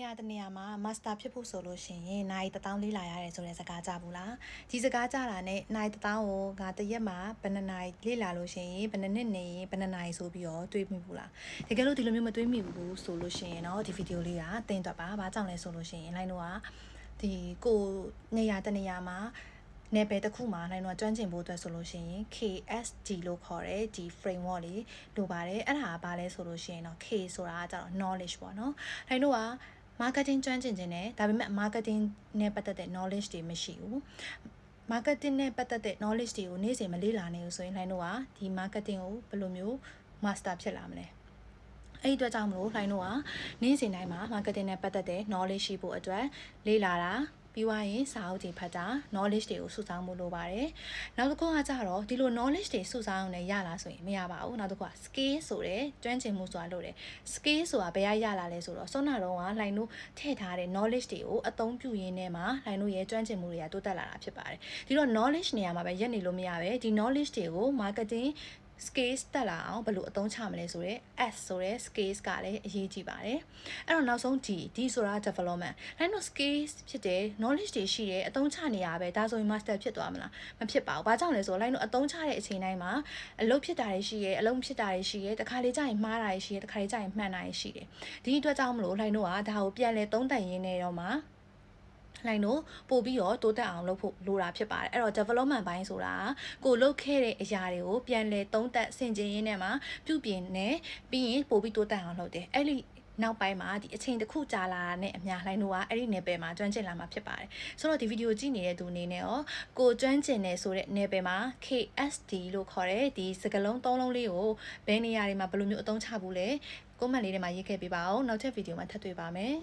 နေရာတနေရာမှာ master ဖြစ်ဖို့ဆိုလို့ရှိရင်နိုင်တစ်တောင်းလေးလာရတယ်ဆိုတဲ့စကားကြဘူးလားဒီစကားကြတာနဲ့နိုင်တစ်တောင်းကိုငါတစ်ရက်မှာဘယ်နှစ်နိုင်လေးလာလို့ရှိရင်ဘယ်နှစ်နှစ်နေရင်ဘယ်နှစ်နိုင်ဆိုပြီးတော့တွေးမိဘူးလားတကယ်လို့ဒီလိုမျိုးမတွေးမိဘူးဆိုလို့ရှိရင်တော့ဒီဗီဒီယိုလေးကတင်တော့ပါဘာကြောင့်လဲဆိုလို့ရှိရင်လိုင်းတို့ကဒီကိုနေရာတနေရာမှာနယ်ပယ်တစ်ခုမှာနိုင်တော့ကျွမ်းကျင်ဖို့အတွက်ဆိုလို့ရှိရင် KSG လို့ခေါ်တဲ့ဒီ framework လေးလိုပါတယ်အဲ့ဒါကဘာလဲဆိုလို့ရှိရင်တော့ K ဆိုတာကကျတော့ knowledge ပေါ့နော်နိုင်တို့က marketing ကျွမ်းကျင်ခြင်းနဲ့ဒါပေမဲ့ marketing နဲ့ပတ်သက်တဲ့ knowledge တွေမရှိဘူး marketing နဲ့ပတ်သက်တဲ့ knowledge တွေကိုနေ့စဉ်မလေ့လာနေလို့ဆိုရင်နိုင်တို့ကဒီ marketing ကိုဘယ်လိုမျိုး master ဖြစ်လာမလဲအဲ့ဒီအတွက်ကြောင့်မလို့လှိုင်းတို့ကနေ့စဉ်တိုင်းမှာ marketing နဲ့ပတ်သက်တဲ့ knowledge ရှိဖို့အတွက်လေ့လာတာ ပြီးွားရင်စာအုပ်တွေဖတ်တာ knowledge တွေကိုစုဆောင်းမှုလိုပါတယ်။နောက်တစ်ခုကကြတော့ဒီလို knowledge တွေစုဆောင်းအောင်လည်းရလာဆိုရင်မရပါဘူး။နောက်တစ်ခုက skill ဆိုတဲ့ကျွမ်းကျင်မှုဆိုတာလို့တယ်။ skill ဆိုတာဘယ်ရရလာလဲဆိုတော့စောနာတော့ကလှိုင်းတို့ထည့်ထားတဲ့ knowledge တွေကိုအသုံးပြုရင်းနဲ့မှလှိုင်းတို့ရဲ့ကျွမ်းကျင်မှုတွေကတိုးတက်လာတာဖြစ်ပါတယ်။ဒီတော့ knowledge နေရာမှာပဲရက်နေလို့မရပဲဒီ knowledge တွေကို marketing scales တက်လာအောင်ဘယ်လိုအသုံးချမလဲဆိုတော့ S ဆိုတဲ့ scales ကလည်းအရေးကြီးပါတယ်အဲ့တော့နောက်ဆုံး D D ဆိုတာ development အဲ့တော့ scales ဖြစ်တယ် knowledge တွေရှိတယ်အသုံးချနေရပဲဒါဆိုရင် master ဖြစ်သွားမလားမဖြစ်ပါဘူးဘာကြောင့်လဲဆိုတော့ line တို့အသုံးချတဲ့အချိန်တိုင်းမှာအလုပ်ဖြစ်တာတွေရှိရဲအလုံးဖြစ်တာတွေရှိရဲတခါလေကြာရင်မှားတာတွေရှိရဲတခါလေကြာရင်မှန်တာတွေရှိတယ်ဒီအတွက်ကြောင့်မလို့ line တို့ကဒါကိုပြန်လဲသုံးသပ်ရင်းနေတော့မှာ လိုင်းတို့ပို့ပြီးတော့တိုးတက်အောင်လုပ်ဖို့လိုတာဖြစ်ပါတယ်အဲ့တော့ development ဘိုင်းဆိုတာကိုလုတ်ခဲ့တဲ့အရာတွေကိုပြန်လဲသုံးသက်ဆင်ခြင်ရင်းနဲ့မှာပြုပြင်နေပြီးရင်ပို့ပြီးတိုးတက်အောင်လုပ်တယ်အဲ့ဒီနောက်ပိုင်းမှာဒီအချိန်တစ်ခုကြာလာတာနဲ့အများလှိုင်းတို့ကအဲ့ဒီနယ်ပယ်မှာကျွမ်းကျင်လာမှာဖြစ်ပါတယ်ဆိုတော့ဒီဗီဒီယိုကြည့်နေတဲ့သူအနေနဲ့ရောကိုကျွမ်းကျင်နေဆိုတဲ့နယ်ပယ်မှာ KSD လို့ခေါ်တဲ့ဒီစကလုံးသုံးလုံးလေးကိုဘယ်နေရာတွေမှာဘယ်လိုမျိုးအသုံးချဘူးလဲကွန်မန့်လေးထဲမှာရေးခဲ့ပေးပါအောင်နောက်ထပ်ဗီဒီယိုမှာထပ်တွေ့ပါမယ်